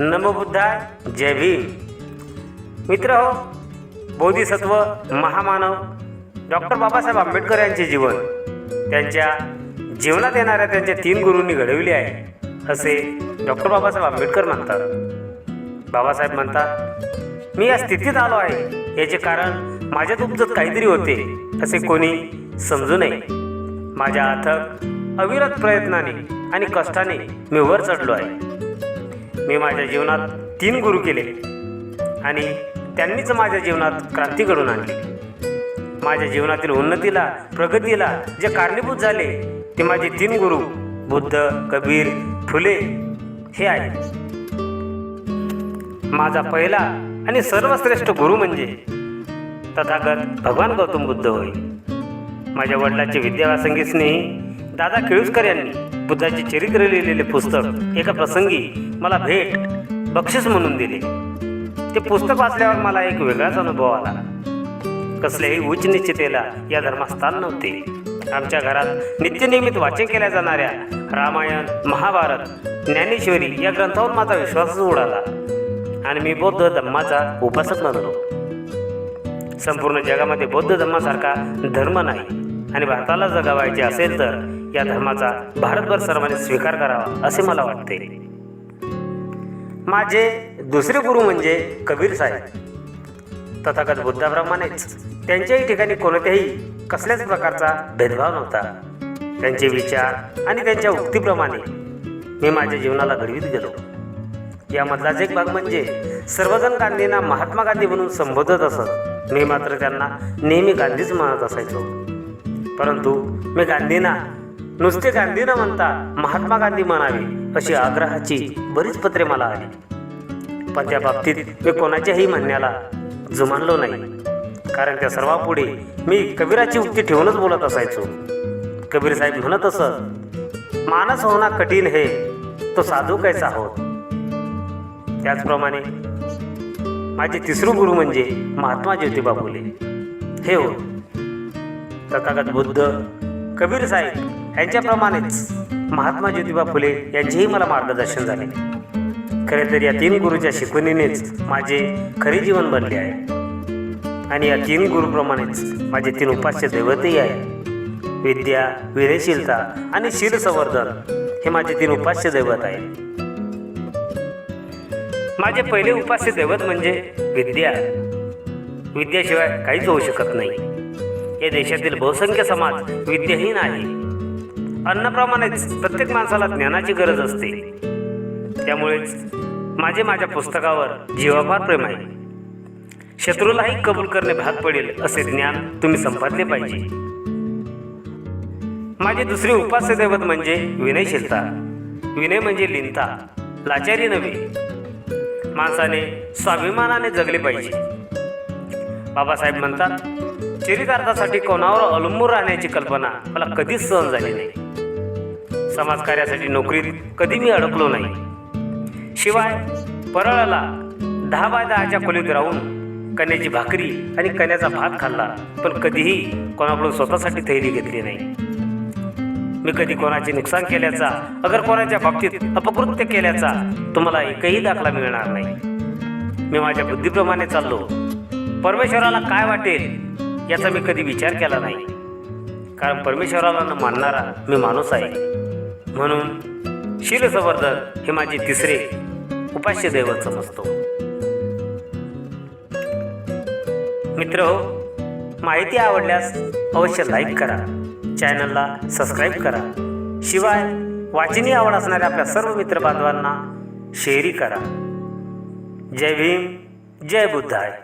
नमबुद्धाय जय भीम. मित्र हो बोधिसत्व महामानव डॉक्टर बाबासाहेब आंबेडकर यांचे जीवन त्यांच्या जीवनात येणाऱ्या त्यांच्या तीन गुरूंनी घडविले आहे असे डॉक्टर बाबासाहेब आंबेडकर म्हणतात. बाबासाहेब म्हणतात मी या स्थितीत आलो आहे याचे कारण माझ्या तुमचं काहीतरी होते असे कोणी समजू नये. माझ्या अथक अविरत प्रयत्नाने आणि कष्टाने मी वर चढलो आहे. मी माझ्या जीवनात तीन गुरु केले आणि त्यांनीच माझ्या जीवनात क्रांती घडून आणली. माझ्या जीवनातील उन्नतीला प्रगतीला जे कारणीभूत झाले ते माझे तीन गुरु बुद्ध कबीर फुले हे आहेत. माझा पहिला आणि सर्वश्रेष्ठ गुरु म्हणजे तथागत भगवान गौतम बुद्ध होय. माझ्या वडिलांचे विद्याव्यासंगी स्नेही दादा केळुसकर यांनी बुद्धाचे चरित्र लिहिलेले पुस्तक एका प्रसंगी मला भेट बक्षीस म्हणून दिले. ते पुस्तक वाचल्यावर मला एक वेगळाच अनुभव आला. कसल्याही उच्च निश्चितेला या धर्मात स्थान नव्हते. आमच्या घरात नित्यनियमित वाचन केल्या जाणाऱ्या रामायण महाभारत ज्ञानेश्वरी या ग्रंथावर माझा विश्वासच उडाला आणि मी बौद्ध धम्माचा उपासक बनलो संपूर्ण जगामध्ये बौद्ध धर्मासारखा धर्म नाही आणि भारताला जगावायचे असेल तर या धर्माचा भारतभर सर्वांनी स्वीकार करावा असे मला वाटते. माझे दुसरे गुरु म्हणजे कबीर साहेब. तथागत बुद्धाप्रमाणेच त्यांच्याही ठिकाणी कोणत्याही कसल्याच प्रकारचा भेदभाव नव्हता. त्यांचे विचार आणि त्यांच्या उक्तीप्रमाणे मी माझ्या जीवनाला घडवीत गेलो. यामधलाच एक भाग म्हणजे सर्वजण गांधींना महात्मा गांधी म्हणून संबोधत असत मी मात्र त्यांना नेहमी गांधीच म्हणत असायचो. परंतु मी गांधींना नुसते गांधी न म्हणता महात्मा गांधी म्हणावे अशी आग्रहाची बरीच पत्रे मला आली. पण त्या बाबतीत मी कोणाच्याही म्हणण्याला जुमानलो नाही. कारण त्या सर्वापुढे मी कबीराची उक्ती ठेवूनच बोलत असायचो. कबीर साहेब म्हणत असत मानस होणं कठीण हे तो साधू कैसा होत? त्याचप्रमाणे माझे तिसरे गुरु म्हणजे महात्मा ज्योतिबा फुले. हे हो तथागत बुद्ध कबीर साहेब यांच्याप्रमाणेच महात्मा ज्योतिबा फुले यांचेही मला मार्गदर्शन झाले. खरे तर या तीन गुरुच्या शिकवणीनेच माझे खरे जीवन बनले आहे. आणि या तीन गुरुप्रमाणेच माझे तीन उपास्य दैवतही आहे. विद्या विनयशीलता आणि शील संवर्धन हे माझे तीन उपास्य दैवत आहे. माझे पहिले उपास्य दैवत म्हणजे विद्या. विद्याशिवाय काहीच होऊ शकत नाही. या देशातील बहुसंख्य समाज विद्याहीन आहे. अन्नाप्रमाणेच प्रत्येक माणसाला ज्ञानाची गरज असते. त्यामुळेच माझे माझ्या पुस्तकावर जीवाभार प्रेम आहे. शत्रूलाही कबूल करणे भाग पडेल असे ज्ञान तुम्ही संपादले पाहिजे. माझे दुसरे उपास्य दैवत म्हणजे विनयशीलता विनय म्हणजे लिंता लाचारी नव्हे. माणसाने स्वाभिमानाने जगले पाहिजे. बाबासाहेब म्हणतात चरितार्थासाठी कोणावर अवलंबून राहण्याची कल्पना मला कधीच सहन झाली नाही. समाजकार्यासाठी नोकरीत कधी मी अडकलो नाही. शिवाय परळाला दहा बाय दहाच्या खोलीत राहून कन्याची भाकरी आणि कन्याचा भात खाल्ला पण कधीही कोणाकडून स्वतःसाठी थैली घेतली नाही. मी कधी कोणाचे नुकसान केल्याचा अगर कोणाच्या बाबतीत अपकृत्य केल्याचा तुम्हाला एकही दाखला मिळणार नाही. मी माझ्या बुद्धीप्रमाणे चाललो. परमेश्वराला काय वाटेल याचा मी कधी विचार केला नाही. कारण परमेश्वराला न मानणारा मी माणूस आहे. म्हणून शील संवर्धन हे माझे तिसरे उपास्य दैवत समजतो. मित्र हो माहिती आवडल्यास अवश्य लाईक करा. चॅनलला सबस्क्राईब करा. शिवाय वाचनी आवड असणाऱ्या आपल्या सर्व मित्रबांधवांना शेअरी करा. जय भीम जय बुद्धाय.